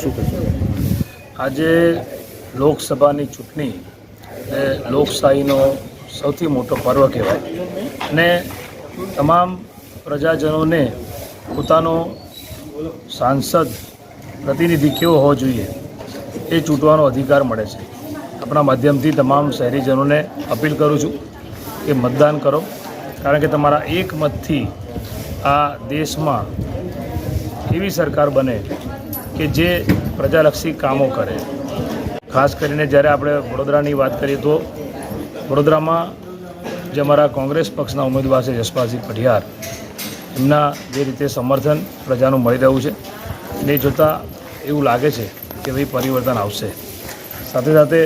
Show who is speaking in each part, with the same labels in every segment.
Speaker 1: શું કહેશો?
Speaker 2: આજે લોકસભાની ચૂંટણી એ લોકશાહીનો સૌથી મોટો પર્વ કહેવાય. અને તમામ પ્રજાજનોને પોતાનો સાંસદ પ્રતિનિધિ કેવો હોવો જોઈએ એ ચૂંટવાનો અધિકાર મળે છે. આપણા માધ્યમથી તમામ શહેરીજનોને અપીલ કરું છું કે મતદાન કરો, કારણ કે તમારા એક મતથી આ દેશમાં એવી સરકાર બને કે જે પ્રજાલક્ષી કામો કરે. ખાસ કરીને જ્યારે આપણે વડોદરાની વાત કરીએ તો વડોદરામાં જે અમારા કોંગ્રેસ પક્ષના ઉમેદવાર છે જસપાલસિંહ પઢિયાર, એમના જે રીતે સમર્થન પ્રજાનું મળી રહ્યું છે ને જોતાં એવું લાગે છે કે ભાઈ પરિવર્તન આવશે. સાથે સાથે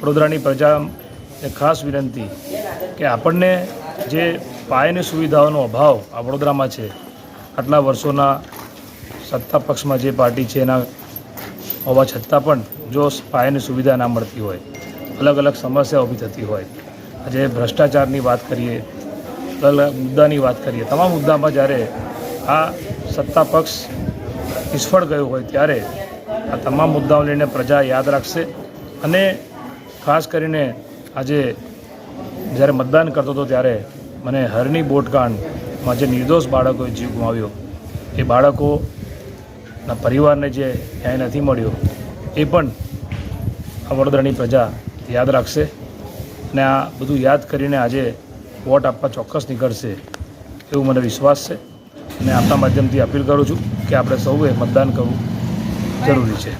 Speaker 2: વડોદરાની પ્રજાને ખાસ વિનંતી કે આપણને જે પાયાની સુવિધાઓનો અભાવ આ વડોદરામાં છે, આટલા વર્ષોના સત્તા પક્ષમાં જે પાર્ટી છે એના હોવા છતાં પણ જો પાયાની સુવિધા ના મળતી હોય, અલગ અલગ સમસ્યા ઊભી થતી હોય, આજે ભ્રષ્ટાચારની વાત કરીએ, અલગ મુદ્દાની વાત કરીએ, તમામ મુદ્દામાં જ્યારે આ સત્તા પક્ષ નિષ્ફળ ગયો હોય ત્યારે આ તમામ મુદ્દાઓ લઈને પ્રજા યાદ રાખશે અને ખાસ કરીને આજે જ્યારે મતદાન કરતો હતો ત્યારે મને હરની બોટકાંડમાં જે નિર્દોષ બાળકોએ જીવ ગુમાવ્યો, એ બાળકોના પરિવારને જે ન્યાય નથી મળ્યો, એ પણ આ વડોદરાની પ્રજા યાદ રાખશે અને આ બધું યાદ કરીને આજે વોટ આપવા ચોક્કસ નીકળશે એવું મને વિશ્વાસ છે. અને આપના માધ્યમથી અપીલ કરું છું કે આપણે સૌએ મતદાન કરવું જરૂરી છે.